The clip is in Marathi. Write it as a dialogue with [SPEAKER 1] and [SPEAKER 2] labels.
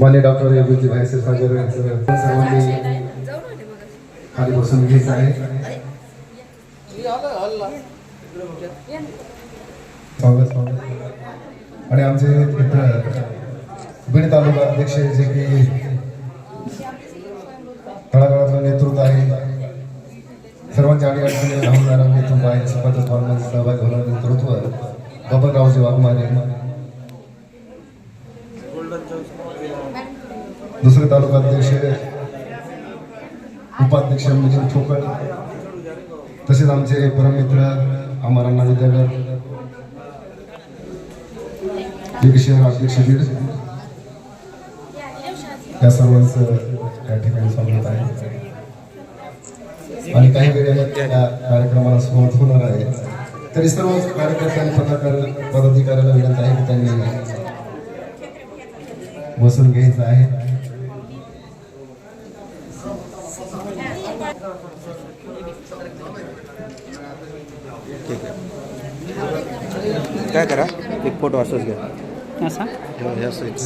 [SPEAKER 1] मान्य डॉक्टर योगीजी भाई सागर सर्वांनी खाली बसून घेत आहे. स्वागत स्वागत. आणि आमचे मित्र बीड तालुका अध्यक्ष जे की तळागाळातलं नेतृत्व आहे. सर्वांच्या आडी अडचणी धावणारा नेतृत्व आहे. सपाट फॉर्ममध्ये सहभाग होणारं नेतृत्व बबनरावजी वाघमारे. दुसरे तालुका अध्यक्ष उपाध्यक्ष मिलिंद ठोकळ. तसेच आमचे परममित्र अमरांना विद्यागर बीड शहर अध्यक्ष बीड. या सर्वांचं या ठिकाणी स्वागत आहे. आणि काही वेळेला या कार्यक्रमाला सुरुवात होणार आहे. तरी सर्व कार्यकर्त्यांनी पत्रकार पदाधिकाऱ्याला विनंती आहे की त्यांनी बसून घ्यायचं आहे.
[SPEAKER 2] काय करा? एक फोटो असंच घ्या.
[SPEAKER 3] असा?
[SPEAKER 2] साईड